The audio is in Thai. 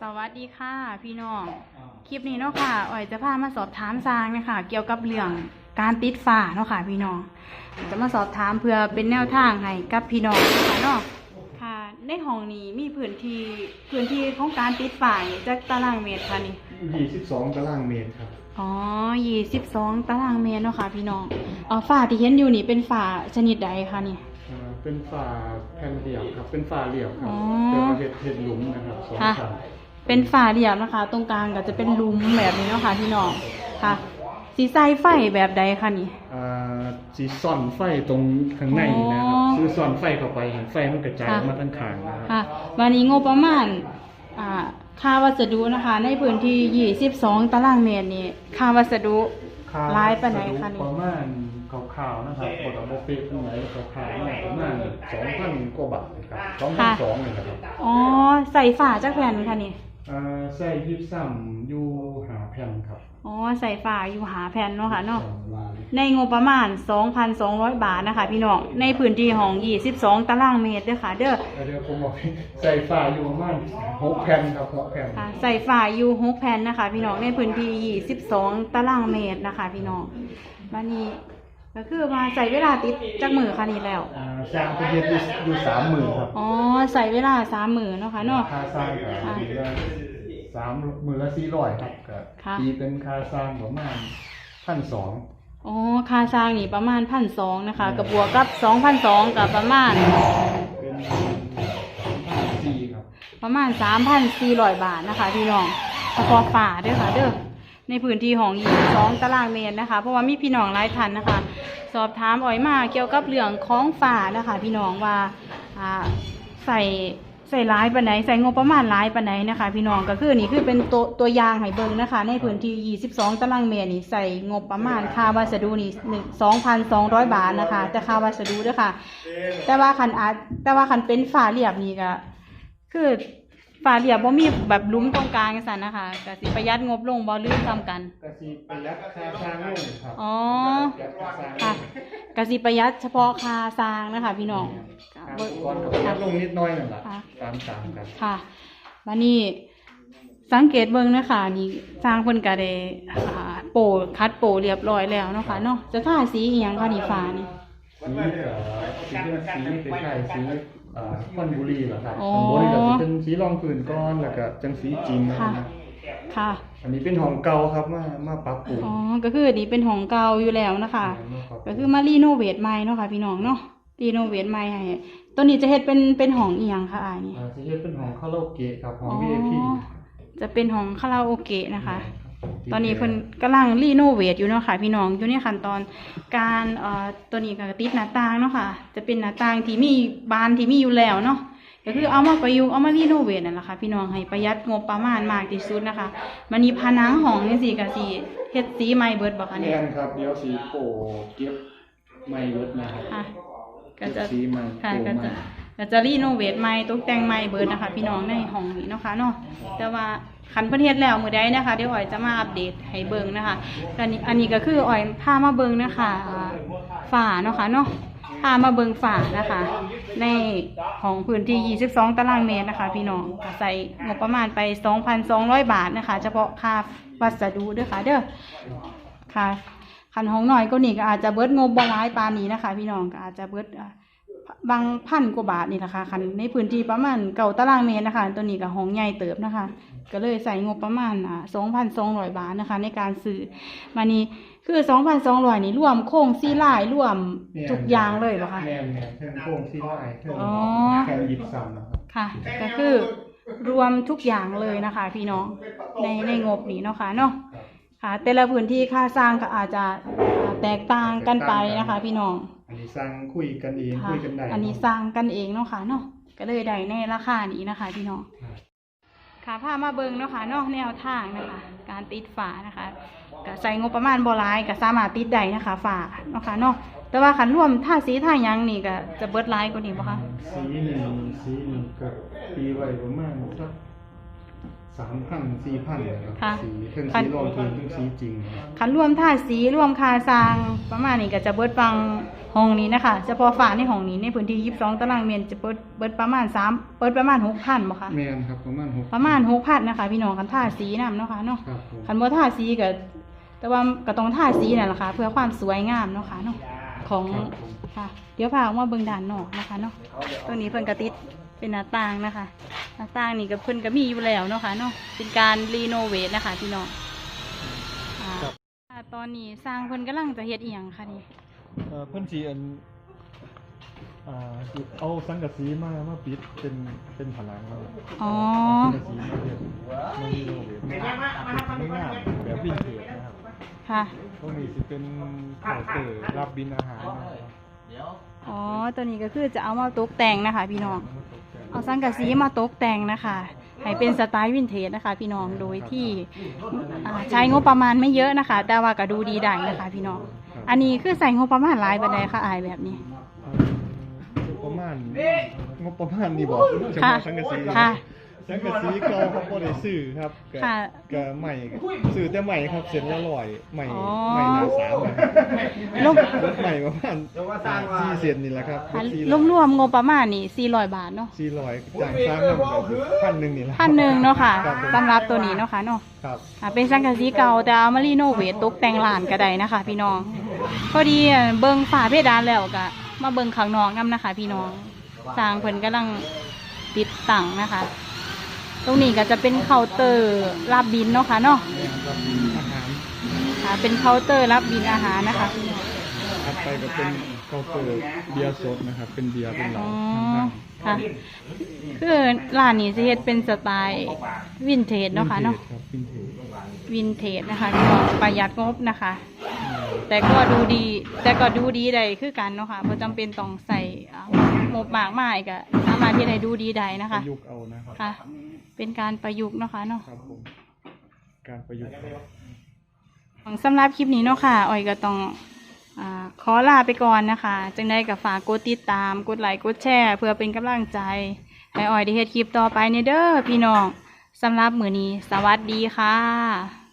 สวัสดีค่ะ พี่น้อง คลิปนี้เนาะค่ะอ่อยจะพามาสอบถามซางนะคะเกี่ยวกับเรื่องการติดฝ้าเนาะค่ะ พี่น้องจะมาสอบถามเพื่อเป็นแนวทางให้กับพี่น้องค่ะเนาะค่ะ ในห้องนี้มีพื้นที่พื้นที่ของการติดฝ้านี่จักตารางเมตรค่ะนี่ยี่สิบสองตารางเมตรครับอ๋อยี่สิบสองตารางเมตรเนาะค่ะ พี่น้องอ๋อฝ้าที่เห็นอยู่นี่เป็นฝ้าชนิดใดคะนี่อ่าเป็นฝาแผ่นเดี่ยวครับ เป็นฝาเหลี่ยมครับอ๋อเป็นเห็ดเห็ดหลุมนะครับสองค่ะชั้น เป็นฝาเดียวนะคะ ตรงกลางก็จะเป็นหลุมแบบนี้เนาะค่ะพี่น้องค่ะ สีใสไฟแบบใดคะนี่ อ่าสีซ่อนไฟตรงข้างในนะครับอ๋อ คือซ่อนไฟเข้าไปเห็นไฟมันกระจายค่ะมาทั้งขางนะครับค่ะ วันนี้งบประมาณอ่าค่าวัสดุนะคะ ในพื้นที่ 22 ตารางเมตรนี่ค่าวัสดุค่หลายปานไหนคะนี่ ประมาณขาวๆนะครับกดเอาโบเป๊ะเป็นไหนขาวๆเนี่ยประมาณสองพันกว่าบาทนะครับสองพันสองเลยนะครับอ๋อใส่ฝาจักแผ่นค่ะนี่ อ่าใส่ยิบซ้ำอยู่หาแผ่นครับอ๋อใส่ฝาอยู่หาแผ่นเนาะค่ะเนาะ สองลายในงบประมาณ 2,200 บาทนะคะ พี่น้อง ในพื้นที่ของ22 ตารางเมตรเด้อค่ะ เด้อเดี๋ยวผมบอกให้ใส่ฝาอยู่ประมาณหกแผ่นครับหกแผ่นค่ะใส่ฝาอยู่หกแผ่นนะคะ พี่น้อง ในพื้นที่22 ตารางเมตรนะคะ พี่น้องบันนี้ ก็คือมาใส่เวลาติดจักมือค่ะนี่แล้ว อ่าสร้างประเทศอยู่อยู่สามหมื่นครับอ๋อใส่เวลาสามหมื่นเนาะค่ะเนาะ ค่าสร้างกับค่ะมือละสามมือละสี่ร้อยครับก็ค่ะ ตีเป็นค่าสร้างประมาณพันสอง อ๋อค่าสร้างนี่ประมาณพันสองนะคะกับบวกกับสองพันสองกับประมาณ เป็นพันสี่ครับ ประมาณสามพันสี่ร้อยบาทนะคะพี่น้องเฉพาะฝาเด้อค่ะเด้อ ในพื้นที่ของยี่สองตารางเมตรนะคะ เพราะว่ามีพี่น้องหลายท่านนะคะ สอบถามอ่อยมาเกี่ยวกับเรื่องของฝานะคะ พี่น้องว่าใส่ใส่ร้ายปานไหนใส่งบประมาณร้ายปานไหนนะคะ พี่น้องก็คือนี่คือเป็นตัวตัวอย่างให้เบิ่งนะคะ ในพื้นที่ 22 ตารางเมตรนี่ใส่งบประมาณค่าวัสดุนี่2,200 บาทนะคะ แต่ค่าวัสดุด้วยค่ะ แต่ว่าคันอาแต่ว่าคันเป็นฝาเรียบนี่ก็คือ ฝาเรียบบ่มีแบบหลุ้มตรงกลางจังซั่นนะคะก็สิประหยัดงบลงบ่ลืมซ้ำกันกสิประหยัดค่าสร้างลงครับอ๋อประหยัดค่าสร้างลค่ะงกสิประหยัดเฉพาะค่าสร้างนะคะ พี่น้องค่าอุปกรณ์ก็ประหยัดลงนิดหน้อยนั่นแหละค่ะตามตามกันค่ะวันนี้สังเกตเบิ่งนะคะนี่สร้างเพิ่นก็ได้อ่าโปะคัดโปะเรียบร้อยแล้วเนาะค่ะเนาะจะทาสีอีหยังคะนี่ฟ้านี่ สีเอ่อสีที่มันสีคล้ายๆสีเอ่อ คอนบุรีเหรอครับอ๋อ ข้างบนนี่ก็จะเป็นสีรองพื้นก้อนแล้วก็จังสีจริงนะค่ะ ครับค่ะ อันนี้เป็นของเก่าครับมามาปรับปรุงอ๋อ ก็คืออันนี้เป็นของเก่าอยู่แล้วนะคะ มาปรับปก็รุงคือมารีโนเวทใหม่เนาะค่ะพี่น้องเนาะ รีโนเวทใหม่ให้ตัวนี้จะเฮ็ดเป็นเป็นห้องอีหยังคะอายนี่อ่าสีเป็นของคาราโอเกะครับของ อ๋อ VIP จะเป็นของคาราโอเกะนะคะ ตอนนี้เพิ่นกำลังรีโนเวทอยู่เนาะค่ะพี่น้องอยู่ในขั้นตอนการเอ่อตัวนี้ก็ติดหน้าต่างเนาะค่ะ จะเป็นหน้าต่างที่มีบานที่มีอยู่แล้วเนาะก็คือเอามาประยุกต์เอามารีโนเวทนั่นแหละค่ะพี่น้องให้ประหยัดงบประมาณมากที่สุดนะคะมันนี่ผนังห้องนี่สิก็สิเฮ็ดสีใหม่เบิดบ่คะแน่เนี่ยนครับ เดี๋ยวสีโปเก็บไม่เบิดนะครับค่ะ ก็เก็บจะ สีใหม่ค่ะโปก็ใหม่จะก็จะรีโนเวทใหม่ตกแต่งใหม่เบิดนะคะ พี่น้องในห้องนี้เนาะค่ะเนาะแต่ว่า คันประเทศแล้วมือใดนะคะเดี๋ยวออยจะมาอัปเดตให้เบิงนะคะอันนี้อันนี้ก็คือออยพามาเบิงนะคะอ่าฝาเนาะค่ะเนาะพามาเบิงฝานะคะ ในของพื้นที่ 22 ตารางเมตรนะคะ พี่น้องใส่งบประมาณไป 2,200 บาทนะคะ เฉพาะค่าวัสดุเด้อค่ะ เด้อค่ะคันห้องหน้อยก็นี่ก็อาจจะเบิดงบบ่หลายปานนี้นะคะ พี่น้องก็อาจจะเบิดอ่า บางพันกว่าบาทนี่นะคะคันในพื้นที่ประมาณเก่าตารางเมตรนะคะ ตัวนี้ก็ห้องใหญ่เติบนะคะ ก็เลยใส่งบประมาณอ่าสองพันสองร้อยบาทนะคะ ในการซื้อมานี่คือสองพันสองร้อยนี่รวมโครงซีลายรวมทุกอย่างเลยเหรอคะแน่นแน่นเทิงโค้งสีลายเทิงอ๋อแผ่นยิบซ้ำนะครับค่ะ ก็คือรวมทุกอย่างเลยนะคะ พี่น้องในในงบนี้เนาะค่ะเนาะครับค่ะ แต่ละพื้นที่ค่าสร้างก็อาจจะอ่าแตกต่างกันไปนะคะ พี่น้องอันนี้ สร้างคุยกันเองค่ะคุยกันได้อันนี้สร้างกันเองเนาะค่ะเนาะก็เลยได้ในราคานี้นะคะพี่น้อง ครับค่ะพามาเบิ่งเนาะค่ะเนอกแนวทางนะคะ การติดฝานะคะก็ใส่งบประมาณบ่หลายก็สามารถติดได้นะคะฝาเนาะค่ะเนาะแต่ว่าคันรวมท่าสีท่าหยังนี่ก็จะเบิดหลายกว่านี้บ่คะ สีหนึ่งสีหนึ่งกับปีไว้ประมาณสัก สามพันสี่พันเลยคค่ะรับสีเครื่องคัสีนรองพื้นเครื่องสีจริงครับคันรวมท่าสีรวมคาสร้างประมาณนี้ก็จะเบิดฟังห้องนี้นะคะเฉพาะฝาในห้องนี้ในพื้นที่ 22 ตารางเมตรจะเบิดเบิดประมาณ3เบิดประมาณ6,000บ่คะแมนครับประมาณหกประมาณ6,000นะคะพี่น้องคันท่าสีนํเนาะค่ะเนาะครับผมคันบ่ท่าสีก็แต่ว่าก็ต้องท่าสีนั่นแหละค่ะเพื่อความสวยงามเนาะค่ะเนาะของครับผมค่ะ เดี๋ยวพาออกมาเบิ่งด้านนอกนะคะเนาะตัวนี้เพิ่นก็ติดเป็นหน้าต่างนะคะหน้า ต่างนี่ก็เพิ่นก็มีอยู่แล้วเนาะค่ะเนาะเป็นการรีโนเวทนะคะพี่น้องอ่าอ่าตอนนี้สร้างเพิ่นกำลังจะเฮ็ดอีหยังคะนี่เอ่อเพื่อนสีอันอ่าเอาสังกะสีมามาปิดเป็นเป็นผนังแล้วอ๋อสังกะสีมาเรียนมารีโนเวทไม่งามแบบวินเทจนะครับค่ะตรงนี้สิเป็นเคาน์เตอร์รับบินอาหารนะครับอ๋อตัวนี้ก็คือจะเอามาตกแต่งนะคะ พี่น้อง เอาสังกะสีมาตกแต่งนะคะให้เป็นสไตล์วินเทจนะคะ พี่น้องโดยที่อ่าใช้งบประมาณไม่เยอะนะคะ แต่ว่าก็ดูดีได้นะคะ พี่น้อง อันนี้คือใส่งบประมาณหลายบันไดค่ะอายแบบนี้งบประมาณงบประมาณนี่บอกเฉค่ะพาะสังกะสีค่ะ สังกะสีเก่าเขาบ่ได้ซื้อครับก็ค่ะ ก็ใหม่ซื้อแต่ใหม่ครับเสร็จละร้อยใหม่อ๋อใหม่หนาสามอะรวมรถใหม่ประมาณสี่เซนนี่แหละครับอะสี่รวมๆงบประมาณนี่400 บาทเนาะสี่ร้อยจ่ายสร้างน้ำก็พันหนึ่งนี่แหละพันหนึ่งเนาะค่ะรับผมสำหรับตัวนี้เนาะค่ะเนาะครับ อ่าเป็นสังกะสีเก่าแต่เอามารีโนเวทตกแต่งร้านก็ได้นะคะ พี่น้องพอดีอะเบิ่งฝาเพดานแล้วก็มาเบิ่งข้างนอกนํนะคะ พี่น้องสร้างเพิ่นกำลังติดตั้งนะคะ ตรงนี้ก็จะเป็นเคาน์เตอร์รับบินเนาะค่ะเนาะรับอาหารค่ะเป็นเคาน์เตอร์รับบินอาหารนะคะพี่น้องถัดไปก็เป็นเคาน์เตอร์เบียร์สดนะครับ เป็นเบียร์เป็นเหอ๋ล้าอทางด้านค่ะ คือร้านนี้จะเฮ็ดเป็นสไตล์วินเทจเนาะค่ะเนาะครับวินเทจวินเทจนะคะพี่น้องประหยัดงบนะคะ แต่ก็ดูดี แต่ก็ดูดีได้คือกันเนาะค่ะเพราะจำเป็นต้องใส่อ่างบมากมายก็สามารถที่จะดูดีได้นะปคะระยุกต์เอานะครับค่ะ เป็นการประยุกต์เนาะค่ะเนาะครับผมการประยุกต์เอาสำหรับคลิปนี้เนาะค่ะออยก็ต้องอ่าขอลาไปก่อนนะคะ จังได้กับฝากกดติดตาม กดไลค์ กดแชร์ เพื่อเป็นกำลังใจ ให้ออยได้เฮ็ดคลิปต่อไปในเด้อพี่น้องสำหรับมือนี้ สวัสดีค่ะ